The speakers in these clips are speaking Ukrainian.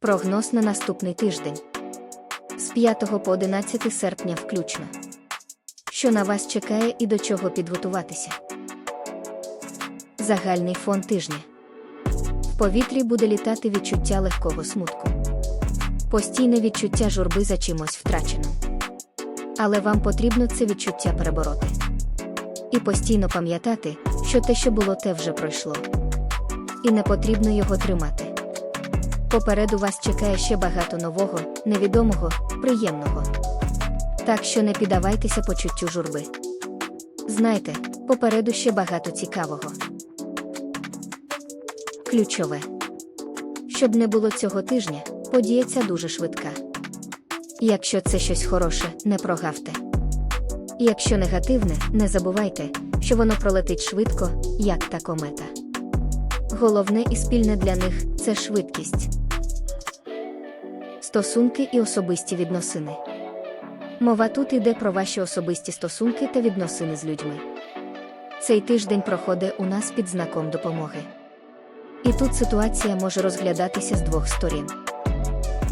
Прогноз на наступний тиждень з 5 по 11 серпня включно. Що на вас чекає і до чого підготуватися? Загальний фон тижня. В повітрі буде літати відчуття легкого смутку. Постійне відчуття журби за чимось втраченим. Але вам потрібно це відчуття перебороти. І постійно пам'ятати, що те, що було, те вже пройшло. І не потрібно його тримати. Попереду вас чекає ще багато нового, невідомого, приємного. Так що не піддавайтеся почуттю журби. Знайте, попереду ще багато цікавого. Ключове. Щоб не було цього тижня, подія дуже швидка. Якщо це щось хороше, не прогавте. Якщо негативне, не забувайте, що воно пролетить швидко, як та комета. Головне і спільне для них це швидкість. Стосунки і особисті відносини. Мова тут йде про ваші особисті стосунки та відносини з людьми. Цей тиждень проходить у нас під знаком допомоги. І тут ситуація може розглядатися з двох сторін.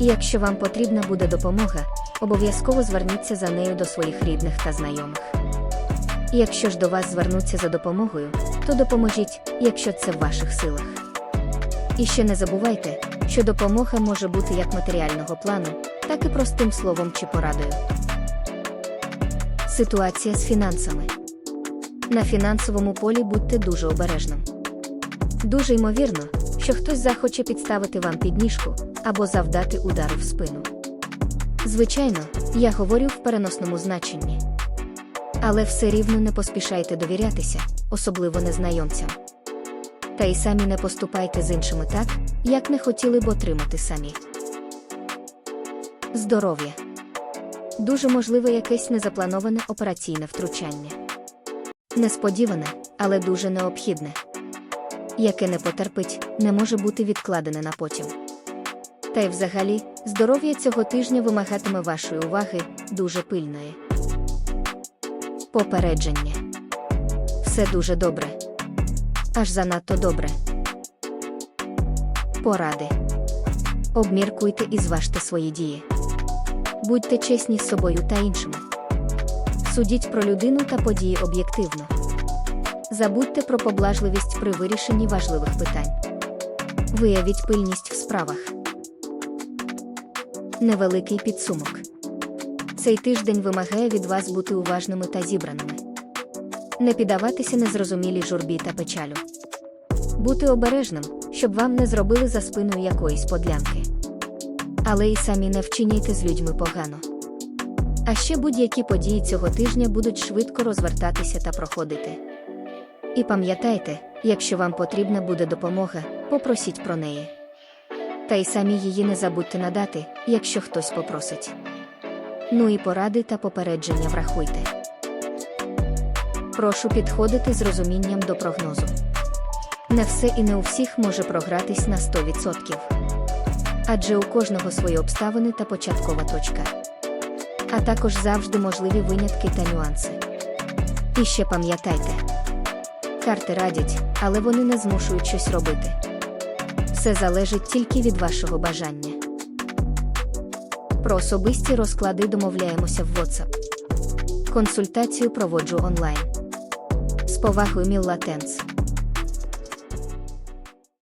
І якщо вам потрібна буде допомога, обов'язково зверніться за нею до своїх рідних та знайомих. Якщо ж до вас звернуться за допомогою, то допоможіть, якщо це в ваших силах. І ще не забувайте, що допомога може бути як матеріального плану, так і простим словом чи порадою. Ситуація з фінансами. На фінансовому полі будьте дуже обережним. Дуже ймовірно, що хтось захоче підставити вам підніжку або завдати удару в спину. Звичайно, я говорю в переносному значенні. Але все рівно не поспішайте довірятися, особливо незнайомцям. Та й самі не поступайте з іншими так, як не хотіли б отримати самі. Здоров'я. Дуже можливе якесь незаплановане операційне втручання. Несподіване, але дуже необхідне. Яке не потерпить, не може бути відкладене на потім. Та й взагалі, здоров'я цього тижня вимагатиме вашої уваги дуже пильної. Попередження. Все дуже добре. Аж занадто добре. Поради. Обміркуйте і зважте свої дії. Будьте чесні з собою та іншими. Судіть про людину та події об'єктивно. Забудьте про поблажливість при вирішенні важливих питань. Виявіть пильність в справах. Невеликий підсумок. Цей тиждень вимагає від вас бути уважними та зібраними. Не піддаватися незрозумілій журбі та печалю. Бути обережним, щоб вам не зробили за спиною якоїсь подлянки. Але і самі не вчиняйте з людьми погано. А ще будь-які події цього тижня будуть швидко розвертатися та проходити. І пам'ятайте, якщо вам потрібна буде допомога, попросіть про неї. Та й самі її не забудьте надати, якщо хтось попросить. Ну і поради та попередження врахуйте. Прошу підходити з розумінням до прогнозу. Не все і не у всіх може програтись на 100%. Адже у кожного свої обставини та початкова точка. А також завжди можливі винятки та нюанси. І ще пам'ятайте, карти радять, але вони не змушують щось робити. Все залежить тільки від вашого бажання. Про особисті розклади домовляємося в WhatsApp. Консультацію проводжу онлайн. З повагою Мілла Тенс.